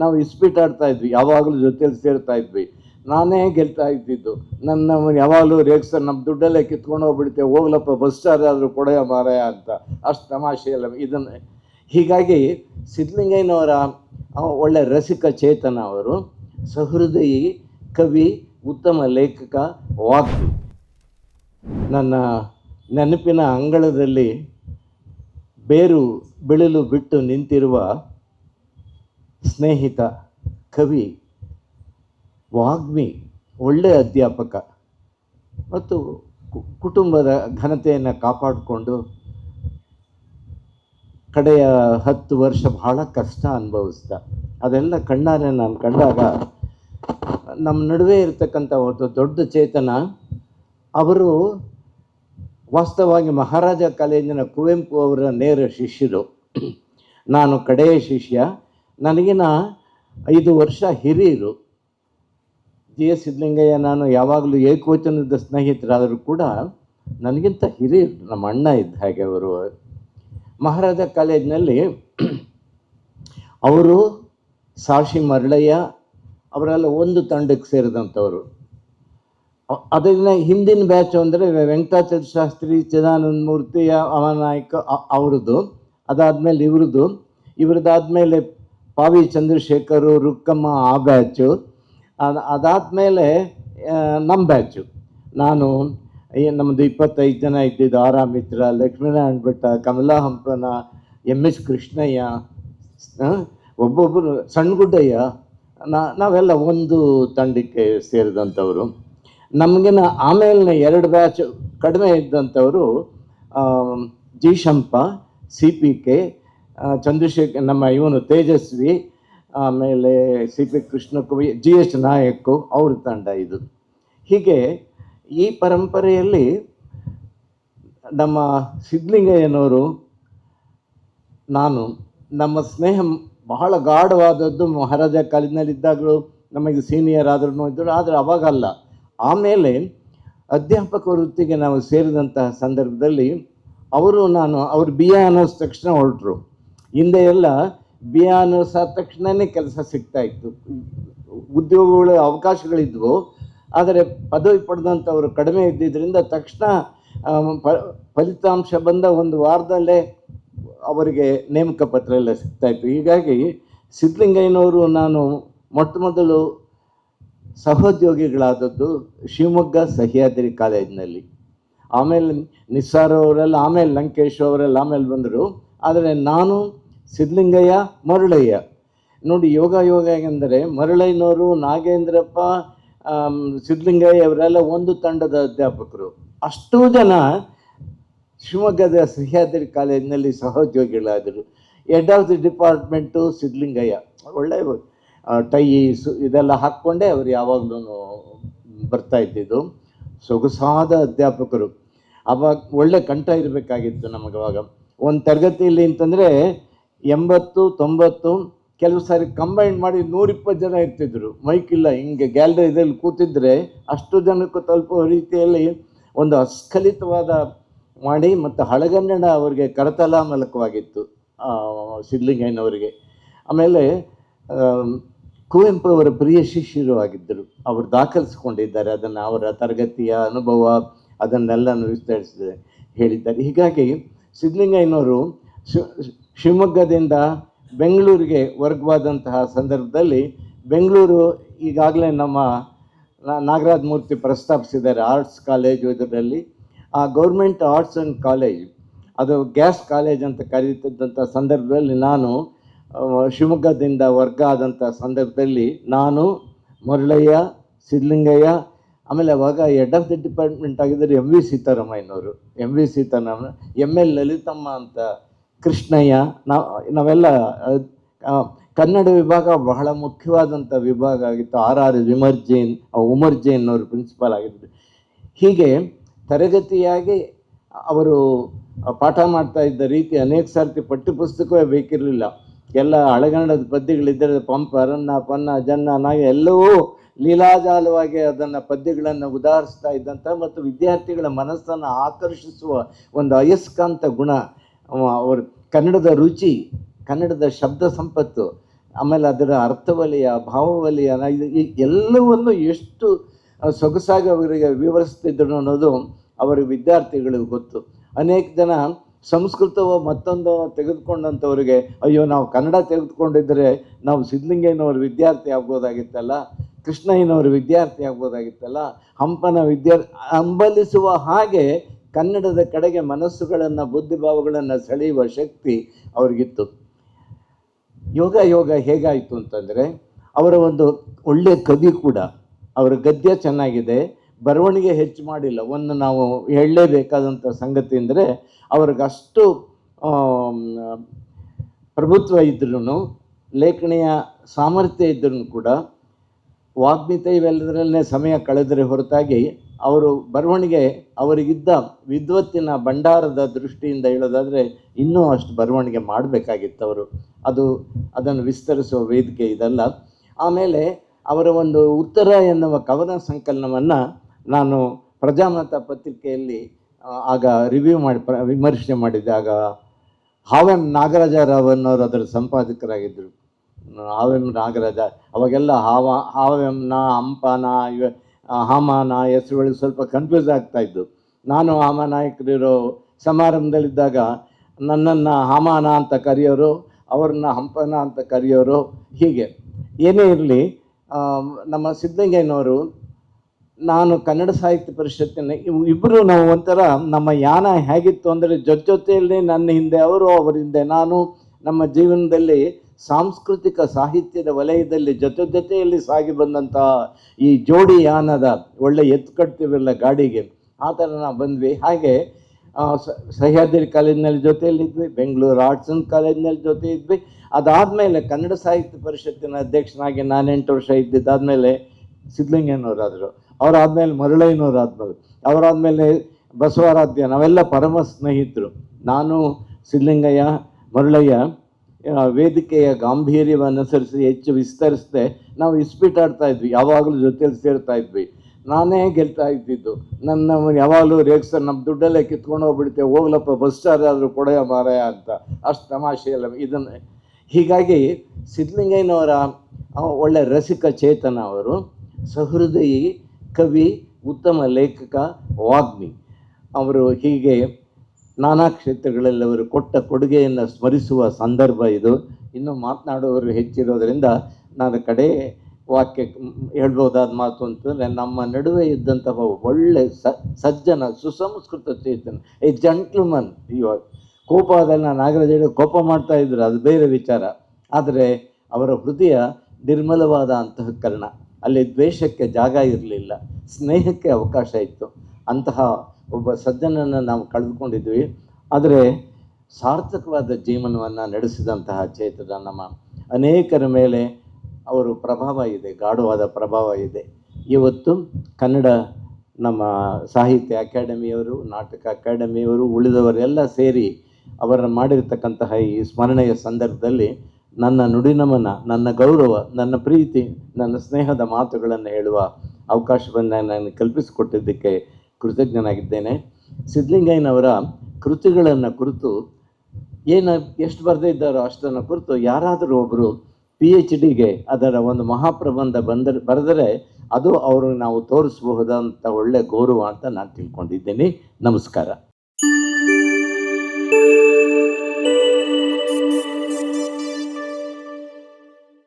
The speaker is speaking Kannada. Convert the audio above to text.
ನಾವು ಇಸ್ಪೀಟ್ ಆಡ್ತಾ ಇದ್ವಿ, ಯಾವಾಗಲೂ ಜೊತೆಯಲ್ಲಿ ಸೇರ್ತಾ ಇದ್ವಿ. ನಾನೇ ಗೆಲ್ತಾ ಇದ್ದಿದ್ದು. ನನ್ನ ಯಾವಾಗಲೂ ರೇಗ್ಸ ನಮ್ಮ ದುಡ್ಡಲ್ಲೇ ಕಿತ್ಕೊಂಡು ಹೋಗ್ಬಿಡ್ತೇವೆ ಹೋಗ್ಲಪ್ಪ ಬಸ್ ಚಾರ್ಜ್ ಆದರೂ ಕೊಡೆಯ ಮಾರಾಯ ಅಂತ. ಅಷ್ಟು ತಮಾಷೆ ಎಲ್ಲ. ಇದನ್ನು, ಹೀಗಾಗಿ ಸಿದ್ಧಲಿಂಗಯ್ಯನವರ ಒಳ್ಳೆ ರಸಿಕ ಚೇತನ ಅವರು ಸಹೃದಯಿ ಕವಿ, ಉತ್ತಮ ಲೇಖಕ ವಾಗ್ಮಿ ನನ್ನ ನೆನಪಿನ ಅಂಗಳದಲ್ಲಿ ಬೇರು, ಬೆಳಲು ಬಿಟ್ಟು ನಿಂತಿರುವ ಸ್ನೇಹಿತ, ಕವಿ, ವಾಗ್ಮಿ, ಒಳ್ಳೆಯ ಅಧ್ಯಾಪಕ ಮತ್ತು ಕುಟುಂಬದ ಘನತೆಯನ್ನು ಕಾಪಾಡಿಕೊಂಡು ಕಡೆಯ ಹತ್ತು ವರ್ಷ ಬಹಳ ಕಷ್ಟ ಅನುಭವಿಸ್ದ. ಅದೆಲ್ಲ ಕಣ್ಣಾರೆ ನಾನು ಕಂಡಾಗ ನಮ್ಮ ನಡುವೆ ಇರತಕ್ಕಂಥ ಒಂದು ದೊಡ್ಡ ಚೇತನ, ಅವರು ವಾಸ್ತವವಾಗಿ ಮಹಾರಾಜ ಕಾಲೇಜಿನ ಕುವೆಂಪು ಅವರ ನೇರ ಶಿಷ್ಯರು. ನಾನು ಕಡೆಯ ಶಿಷ್ಯ. ನನಗಿನ ಐದು ವರ್ಷ ಹಿರಿಯರು ಜಿ ಎಸ್ ಸಿದ್ದಲಿಂಗಯ್ಯ ನಾನು ಯಾವಾಗಲೂ ಏಕವಚನದ ಸ್ನೇಹಿತರಾದರೂ ಕೂಡ ನನಗಿಂತ ಹಿರಿಯರು ನಮ್ಮ ಅಣ್ಣ ಇದ್ದ ಹಾಗೆ ಅವರು. ಮಹಾರಾಜ ಕಾಲೇಜಿನಲ್ಲಿ ಅವರು ಸಾಶಿ ಮರಳಯ್ಯ ಅವರೆಲ್ಲ ಒಂದು ತಂಡಕ್ಕೆ ಸೇರಿದಂಥವರು. ಅದರಿಂದ ಹಿಂದಿನ ಬ್ಯಾಚ್ ಅಂದರೆ ವೆಂಕಟಾಚಲ ಶಾಸ್ತ್ರಿ, ಚಿದಾನಂದ ಮೂರ್ತಿ ಅವನಾಯಕ ಅವ್ರದ್ದು. ಅದಾದಮೇಲೆ ಇವ್ರದ್ದು. ಇವ್ರದ್ದಾದಮೇಲೆ ಪಾವಿ ಚಂದ್ರಶೇಖರು, ರುಕ್ಕಮ್ಮ ಆ ಬ್ಯಾಚು. ಅದು, ಅದಾದಮೇಲೆ ನಮ್ಮ ಬ್ಯಾಚು. ನಾನು ನಮ್ಮದು ಇಪ್ಪತ್ತೈದು ಜನ ಇದ್ದಿದ್ದು ಆರಾಮಿತ್ರ ಲಕ್ಷ್ಮೀನಾರಾಯಣ ಭಟ್ಟ ಕಮಲಾ ಹಂಪನ ಎಂ ಎಸ್ ಕೃಷ್ಣಯ್ಯ ಒಬ್ಬೊಬ್ಬರು ಸಣ್ಣಗುಡ್ಡಯ್ಯ ನಾ, ನಾವೆಲ್ಲ ಒಂದು ತಂಡಕ್ಕೆ ಸೇರಿದಂಥವರು. ನಮಗಿನ ಆಮೇಲಿನ ಎರಡು ಬ್ಯಾಚ್ ಕಡಿಮೆ ಇದ್ದಂಥವರು G Shampa, C P K Chandrashekhar, ನಮ್ಮ ಇವನು ತೇಜಸ್ವಿ, ಆಮೇಲೆ C P Krishnakavi, G S Nayak ಅವ್ರ ತಂಡ ಇದು. ಹೀಗೆ ಈ ಪರಂಪರೆಯಲ್ಲಿ ನಮ್ಮ ಸಿದ್ಧಲಿಂಗಯ್ಯನವರು, ನಾನು, ನಮ್ಮ ಸ್ನೇಹ ಬಹಳ ಗಾಢವಾದದ್ದು, ಮಹಾರಾಜ ಕಾಲಿನಲ್ಲಿದ್ದಾಗಲೂ ನಮಗೆ ಸೀನಿಯರ್ ಆದ್ರೂ ಇದ್ದರು ಆದರೆ ಅವಾಗಲ್ಲ. ಆಮೇಲೆ ಅಧ್ಯಾಪಕ ವೃತ್ತಿಗೆ ನಾವು ಸೇರಿದಂತಹ ಸಂದರ್ಭದಲ್ಲಿ, ಅವರು ನಾನು, ಅವರು ಬಿ ಎ ಅನ್ನೋಸ್ ತಕ್ಷಣ ಹೊರಟರು. ಹಿಂದೆ ಎಲ್ಲ ಬಿ ಆನರ್ಸ್ ಆದ ತಕ್ಷಣವೇ ಕೆಲಸ ಸಿಗ್ತಾ ಇತ್ತು. ಉದ್ಯೋಗಗಳು ಅವಕಾಶಗಳಿದ್ವು. ಆದರೆ ಪದವಿ ಪಡೆದಂಥವರು ಕಡಿಮೆ ಇದ್ದಿದ್ದರಿಂದ ತಕ್ಷಣ ಫಲಿತಾಂಶ ಬಂದ ಒಂದು ವಾರದಲ್ಲೇ ಅವರಿಗೆ ನೇಮಕ ಪತ್ರ ಎಲ್ಲ ಸಿಗ್ತಾ ಇತ್ತು. ಹೀಗಾಗಿ ಸಿದ್ಧಲಿಂಗಯ್ಯನವರು ನಾನು ಮೊಟ್ಟ ಮೊದಲು ಸಹೋದ್ಯೋಗಿಗಳಾದದ್ದು ಶಿವಮೊಗ್ಗ ಸಹ್ಯಾದ್ರಿ ಕಾಲೇಜಿನಲ್ಲಿ. ಆಮೇಲೆ ನಿಸ್ಸಾರ್ ಅವರೆಲ್ಲ, ಆಮೇಲೆ ಲಂಕೇಶ್ ಅವರೆಲ್ಲ ಆಮೇಲೆ ಬಂದರು. ಆದರೆ ನಾನು ಸಿದ್ಧಲಿಂಗಯ್ಯ, ಮರುಳಯ್ಯ. ನೋಡಿ, ಯೋಗ ಯೋಗ ಎಂದರೆ ಮರುಳಯ್ಯನವರು ನಾಗೇಂದ್ರಪ್ಪ ಸಿದ್ಧಲಿಂಗಯ್ಯ ಅವರೆಲ್ಲ ಒಂದು ತಂಡದ ಅಧ್ಯಾಪಕರು. ಅಷ್ಟೂ ಜನ ಶಿವಮೊಗ್ಗದ ಸಹ್ಯಾದ್ರಿ ಕಾಲೇಜಿನಲ್ಲಿ ಸಹೋದ್ಯೋಗಿಗಳಾದರು. Head of the department Siddalingaiah. ಒಳ್ಳೆ ಟೈ ಸು, ಇದೆಲ್ಲ ಹಾಕ್ಕೊಂಡೇ ಅವರು ಯಾವಾಗಲೂ ಬರ್ತಾ ಇದ್ದಿದ್ದು. ಸೊಗಸಾದ ಅಧ್ಯಾಪಕರು. ಅವಾಗ ಒಳ್ಳೆ ಕಂಠ ಇರಬೇಕಾಗಿತ್ತು ನಮಗೆ ಅವಾಗ. ಒಂದು ತರಗತಿಯಲ್ಲಿ ಅಂತಂದರೆ ಎಂಬತ್ತು ತೊಂಬತ್ತು ಕೆಲವು ಸಾರಿ ಕಂಬೈನ್ ಮಾಡಿ ನೂರಿಪ್ಪತ್ತು ಜನ ಇರ್ತಿದ್ರು. ಮೈಕ್ ಇಲ್ಲ ಹಿಂಗೆ ಗ್ಯಾಲರಿದಲ್ಲಿ ಕೂತಿದ್ರೆ ಅಷ್ಟು ಜನಕ್ಕೂ ತಲುಪುವ ರೀತಿಯಲ್ಲಿ ಒಂದು ಅಸ್ಖಲಿತವಾದ ಮಾಡಿ ಮತ್ತು ಹಳಗನ್ನಡ ಅವರಿಗೆ ಕರತಲಾಮಲಕವಾಗಿತ್ತು ಸಿದ್ಧಲಿಂಗಯ್ಯನವರಿಗೆ. ಆಮೇಲೆ ಆಮ್, ಕುವೆಂಪು ಅವರ ಪ್ರಿಯ ಶಿಷ್ಯರು ಆಗಿದ್ದರು. ಅವರು ದಾಖಲಿಸ್ಕೊಂಡಿದ್ದಾರೆ ಅದನ್ನು ಅವರ ತರಗತಿಯ ಅನುಭವ ಅದನ್ನೆಲ್ಲನೂ ವಿಸ್ತರಿಸಿದೆ ಹೇಳಿದ್ದಾರೆ. ಹೀಗಾಗಿ ಸಿದ್ಧಲಿಂಗಯ್ಯನವರು ಶಿವಮೊಗ್ಗದಿಂದ ಬೆಂಗಳೂರಿಗೆ ವರ್ಗವಾದಂತಹ ಸಂದರ್ಭದಲ್ಲಿ ಬೆಂಗಳೂರು ಈಗಾಗಲೇ ನಮ್ಮ ನಾಗರಾಜ ಮೂರ್ತಿ ಪ್ರಸ್ತಾಪಿಸಿದ್ದಾರೆ ಆರ್ಟ್ಸ್ ಕಾಲೇಜು ಇದರಲ್ಲಿ. ಆ ಗೌರ್ಮೆಂಟ್ ಆರ್ಟ್ಸ್ ಆ್ಯಂಡ್ ಕಾಲೇಜ್, ಅದು ಗ್ಯಾಸ್ ಕಾಲೇಜ್ ಅಂತ ಕರೀತಿದ್ದಂಥ ಸಂದರ್ಭದಲ್ಲಿ ನಾನು ಶಿವಮೊಗ್ಗದಿಂದ ವರ್ಗ ಆದಂಥ ಸಂದರ್ಭದಲ್ಲಿ ನಾನು, ಮುರಳಯ್ಯ, ಸಿದ್ಧಲಿಂಗಯ್ಯ, ಆಮೇಲೆ ಅವಾಗ ಹೆಡ್ ಆಫ್ ದಿ ಡಿಪಾರ್ಟ್ಮೆಂಟ್ ಆಗಿದ್ದರೆ M V ಸೀತಾರಾಮಯ್ಯನವರು. M V Sitarama M L Lalithamma ಅಂತ ಕೃಷ್ಣಯ್ಯ, ನಾವು, ನಾವೆಲ್ಲ ಕನ್ನಡ ವಿಭಾಗ ಬಹಳ ಮುಖ್ಯವಾದಂಥ ವಿಭಾಗ ಆಗಿತ್ತು. ಆರ್ ಆರ್ ಉಮರ್ ಜೈನ್ ಅವರು ಪ್ರಿನ್ಸಿಪಾಲ್ ಆಗಿದ್ದರು ಹೀಗೆ ತರಗತಿಯಾಗಿ ಅವರು ಪಾಠ ಮಾಡ್ತಾ ಇದ್ದ ರೀತಿ ಅನೇಕ ಸರ್ತಿ ಪಠ್ಯಪುಸ್ತಕವೇ ಬೇಕಿರಲಿಲ್ಲ. ಎಲ್ಲ ಹಳೆಗನ್ನಡದ ಪದ್ಯಗಳಿದ್ದರೆ ಪಂಪ, ರನ್ನ, ಪನ್ನ, ಜನ್ನ, ನಾಗ ಎಲ್ಲವೂ ಲೀಲಾಜಾಲವಾಗಿ ಅದನ್ನು ಪದ್ಯಗಳನ್ನು ಉದಾಹರಿಸ್ತಾ ಇದ್ದಂಥ ಮತ್ತು ವಿದ್ಯಾರ್ಥಿಗಳ ಮನಸ್ಸನ್ನು ಆಕರ್ಷಿಸುವ ಒಂದು ಅಯಸ್ಕಾಂತ ಗುಣ ಅವರು ಕನ್ನಡದ ರುಚಿ, ಕನ್ನಡದ ಶಬ್ದ ಸಂಪತ್ತು, ಆಮೇಲೆ ಅದರ ಅರ್ಥವಲಯ, ಭಾವವಲಯ ಎಲ್ಲವನ್ನು ಎಷ್ಟು ಸೊಗಸಾಗಿ ಅವರಿಗೆ ವಿವರಿಸ್ತಿದ್ರು ಅನ್ನೋದು ಅವರ ವಿದ್ಯಾರ್ಥಿಗಳಿಗೆ ಗೊತ್ತು. ಅನೇಕ ಜನ ಸಂಸ್ಕೃತವೋ ಮತ್ತೊಂದು ತೆಗೆದುಕೊಂಡಂಥವ್ರಿಗೆ, ಅಯ್ಯೋ, ನಾವು ಕನ್ನಡ ತೆಗೆದುಕೊಂಡಿದ್ದರೆ ನಾವು ಸಿದ್ಧಲಿಂಗಯ್ಯನವ್ರ ವಿದ್ಯಾರ್ಥಿ ಆಗ್ಬೋದಾಗಿತ್ತಲ್ಲ, ಕೃಷ್ಣಯ್ಯನವ್ರ ವಿದ್ಯಾರ್ಥಿ ಆಗ್ಬೋದಾಗಿತ್ತಲ್ಲ, ಹಂಪನ ವಿದ್ಯಾರ್ಥಿ ಹಂಬಲಿಸುವ ಹಾಗೆ ಕನ್ನಡದ ಕಡೆಗೆ ಮನಸ್ಸುಗಳನ್ನು, ಬುದ್ಧಿಭಾವಗಳನ್ನು ಸೆಳೆಯುವ ಶಕ್ತಿ ಅವ್ರಿಗಿತ್ತು. ಯೋಗ ಯೋಗ ಹೇಗಾಯಿತು ಅಂತಂದರೆ, ಅವರ ಒಂದು ಒಳ್ಳೆಯ ಕವಿ ಕೂಡ, ಅವರ ಗದ್ಯ ಚೆನ್ನಾಗಿದೆ, ಬರವಣಿಗೆ ಹೆಚ್ಚು ಮಾಡಿಲ್ಲ. ಒಂದು ನಾವು ಹೇಳಲೇಬೇಕಾದಂಥ ಸಂಗತಿ ಅಂದರೆ ಅವ್ರಿಗಷ್ಟು ಪ್ರಭುತ್ವ ಇದ್ರೂ ಲೇಖನೆಯ ಸಾಮರ್ಥ್ಯ ಇದ್ರೂ ಕೂಡ, ವಾಗ್ಮಿತ ಇವೆಲ್ಲದರಲ್ಲೇ ಸಮಯ ಕಳೆದರೆ ಹೊರತಾಗಿ ಅವರು ಬರವಣಿಗೆ ಅವರಿಗಿದ್ದ ವಿದ್ವತ್ತಿನ ಭಂಡಾರದ ದೃಷ್ಟಿಯಿಂದ ಹೇಳೋದಾದರೆ ಇನ್ನೂ ಅಷ್ಟು ಬರವಣಿಗೆ ಮಾಡಬೇಕಾಗಿತ್ತು ಅವರು. ಅದು ಅದನ್ನು ವಿಸ್ತರಿಸುವ ವೇದಿಕೆ ಇದಲ್ಲ. ಆಮೇಲೆ ಅವರ ಒಂದು ಉತ್ತರ ಎನ್ನುವ ಕವನ ಸಂಕಲನವನ್ನು ನಾನು ಪ್ರಜಾಮತ ಪತ್ರಿಕೆಯಲ್ಲಿ ಆಗ ರಿವ್ಯೂ ಮಾಡಿ, ಪ್ರ, ವಿಮರ್ಶೆ ಆಗ ಹಾವೆಂ ನಾಗರಾಜರಾವ್ ಅನ್ನೋರು ಅದರ ಸಂಪಾದಕರಾಗಿದ್ದರು. ಹಾವೆಂ ನಾಗರಾಜ, ಅವಾಗೆಲ್ಲ ಹಾವ ಹಾವೆಂನ ಹಂಪನ ಇವ ಹಾಮನ ಹೆಸರುಗಳು ಸ್ವಲ್ಪ ಕನ್ಫ್ಯೂಸ್ ಆಗ್ತಾ ಇದ್ದು. ನಾನು ಹಾಮಾನಾಯಕರಿರೋ ಸಮಾರಂಭದಲ್ಲಿದ್ದಾಗ ನನ್ನನ್ನು ಹಾಮಾನ ಅಂತ ಕರೆಯೋರು, ಅವ್ರನ್ನ ಹಂಪನ ಅಂತ ಕರೆಯೋರು, ಹೀಗೆ. ಏನೇ ಇರಲಿ ನಮ್ಮ ಸಿದ್ಧಲಿಂಗಯ್ಯನವರು ನಾನು ಕನ್ನಡ ಸಾಹಿತ್ಯ ಪರಿಷತ್ತಿನ ಇಬ್ಬರು ನಾವು ಒಂಥರ ನಮ್ಮ ಯಾನ ಹೇಗಿತ್ತು ಅಂದರೆ ಜೊತೆ ಜೊತೆಯಲ್ಲಿ ನನ್ನ ಹಿಂದೆ, ಅವರು ಅವರ ಹಿಂದೆ, ನಾನು ನಮ್ಮ ಜೀವನದಲ್ಲಿ ಸಾಂಸ್ಕೃತಿಕ ಸಾಹಿತ್ಯದ ವಲಯದಲ್ಲಿ ಜೊತೆ ಜೊತೆಯಲ್ಲಿ ಸಾಗಿ ಬಂದಂತಹ ಈ ಜೋಡಿ ಯಾನದ ಒಳ್ಳೆ ಎತ್ತು ಗಾಡಿಗೆ. ಆ ಥರ ನಾವು ಬಂದ್ವಿ. ಹಾಗೆ ಸಹ್ಯಾದ್ರಿ ಕಾಲೇಜಿನಲ್ಲಿ ಜೊತೆಯಲ್ಲಿದ್ವಿ ಬೆಂಗಳೂರು ಆರ್ಟ್ಸ್ ಅಂಡ್ ಕಾಲೇಜಿನಲ್ಲಿ ಜೊತೆ ಇದ್ವಿ. ಅದಾದಮೇಲೆ ಕನ್ನಡ ಸಾಹಿತ್ಯ ಪರಿಷತ್ತಿನ ಅಧ್ಯಕ್ಷನಾಗಿ ನಾನೆಂಟು ವರ್ಷ ಇದ್ದಿದ್ದಾದಮೇಲೆ ಸಿದ್ಧಲಿಂಗಯ್ಯನವರಾದರು. ಅವರಾದ್ಮೇಲೆ ಮರಳಯ್ಯನವ್ರು ಆದ್ಮೇಲೆ ಅವರಾದ್ಮೇಲೆ ಬಸವರಾಧ್ಯ, ನಾವೆಲ್ಲ ಪರಮ ಸ್ನೇಹಿತರು. ನಾನು, ಸಿದ್ಧಲಿಂಗಯ್ಯ, ಮರಳಯ್ಯ ವೇದಿಕೆಯ ಗಾಂಭೀರ್ಯವನ್ನು ಅನುಸರಿಸಿ ಹೆಚ್ಚು ವಿಸ್ತರಿಸದೆ ನಾವು ಇಸ್ಪೀಟ್ ಆಡ್ತಾ ಇದ್ವಿ, ಯಾವಾಗಲೂ ಜೊತೆಯಲ್ಲಿ ಸೇರ್ತಾ ಇದ್ವಿ. ನಾನೇ ಗೆಲ್ತಾ ಇದ್ದಿದ್ದು. ನನ್ನ ಯಾವಾಗಲೂ ರೇಗ್ಸ ನಮ್ಮ ದುಡ್ಡಲ್ಲೇ ಕಿತ್ಕೊಂಡು ಹೋಗ್ಬಿಡ್ತೇವೆ ಹೋಗ್ಲಪ್ಪ ಬಸ್ ಚಾರ್ಜ್ ಆದರೂ ಕೊಡೆಯ ಮಾರಾಯ ಅಂತ. ಅಷ್ಟು ತಮಾಷೆ ಇಲ್ಲ ಇದನ್ನು. ಹೀಗಾಗಿ ಸಿದ್ಧಲಿಂಗಯ್ಯನವರ ಒಳ್ಳೆ ರಸಿಕ ಚೇತನ ಅವರು, ಸಹೃದಯಿ, ಕವಿ, ಉತ್ತಮ ಲೇಖಕ ವಾಗ್ಮಿ. ಅವರು ಹೀಗೆ ನಾನಾ ಕ್ಷೇತ್ರಗಳಲ್ಲಿ ಅವರು ಕೊಟ್ಟ ಕೊಡುಗೆಯನ್ನು ಸ್ಮರಿಸುವ ಸಂದರ್ಭ ಇದು. ಇನ್ನು ಮಾತನಾಡುವವರು ಹೆಚ್ಚಿರೋದರಿಂದ ನಾನು ಕಡೆ ವಾಕ್ಯ ಹೇಳ್ಬೋದಾದ ಮಾತು ಅಂತಂದರೆ ನಮ್ಮ ನಡುವೆ ಇದ್ದಂತಹ ಒಳ್ಳೆ ಸಜ್ಜನ ಸುಸಂಸ್ಕೃತ ಚೇತನ, ಎ ಜಂಟ್ಲ್ಮನ್ ಇವಾಗ ಕೋಪ ಅದನ್ನು ನಾಗರಾಜ್ ಹೇಳಿ ಕೋಪ ಮಾಡ್ತಾ ಇದ್ರು, ಅದು ಬೇರೆ ವಿಚಾರ. ಆದರೆ ಅವರ ಹೃದಯ ನಿರ್ಮಲವಾದ ಅಂತಃಕರಣ, ಅಲ್ಲಿ ದ್ವೇಷಕ್ಕೆ ಜಾಗ ಇರಲಿಲ್ಲ, ಸ್ನೇಹಕ್ಕೆ ಅವಕಾಶ ಇತ್ತು. ಅಂತಹ ಒಬ್ಬ ಸಜ್ಜನನ್ನು ನಾವು ಕಳೆದುಕೊಂಡಿದ್ವಿ. ಆದರೆ ಸಾರ್ಥಕವಾದ ಜೀವನವನ್ನು ನಡೆಸಿದಂತಹ ಚೇತನ ನಮ್ಮ ಅನೇಕರ ಮೇಲೆ ಅವರು ಪ್ರಭಾವ ಇದೆ, ಗಾಢವಾದ ಪ್ರಭಾವ ಇದೆ. ಇವತ್ತು ಕನ್ನಡ ನಮ್ಮ ಸಾಹಿತ್ಯ ಅಕಾಡೆಮಿಯವರು, ನಾಟಕ ಅಕಾಡೆಮಿಯವರು, ಉಳಿದವರೆಲ್ಲ ಸೇರಿ ಅವರ ಮಾಡಿರ್ತಕ್ಕಂತಹ ಈ ಸ್ಮರಣೆಯ ಸಂದರ್ಭದಲ್ಲಿ ನನ್ನ ನುಡಿನಮನ, ನನ್ನ ಗೌರವ, ನನ್ನ ಪ್ರೀತಿ, ನನ್ನ ಸ್ನೇಹದ ಮಾತುಗಳನ್ನು ಹೇಳುವ ಅವಕಾಶವನ್ನು ನಾನು ಕಲ್ಪಿಸಿಕೊಟ್ಟಿದ್ದಕ್ಕೆ ಕೃತಜ್ಞನಾಗಿದ್ದೇನೆ. ಸಿದ್ಧಲಿಂಗಯ್ಯನವರ ಕೃತಿಗಳನ್ನು ಕುರಿತು ಏನು ಎಷ್ಟು ಬರೆದಿದ್ದಾರೋ ಅಷ್ಟನ್ನು ಕುರಿತು ಯಾರಾದರೂ ಒಬ್ಬರು ಪಿ ಎಚ್ ಡಿಗೆ ಅದರ ಒಂದು ಮಹಾಪ್ರಬಂಧ ಬಂದರೆ ಬರೆದರೆ ಅದು ಅವರು ನಾವು ತೋರಿಸಬಹುದಂಥ ಒಳ್ಳೆಯ ಗೌರವ ಅಂತ ನಾನು ತಿಳ್ಕೊಂಡಿದ್ದೀನಿ. ನಮಸ್ಕಾರ.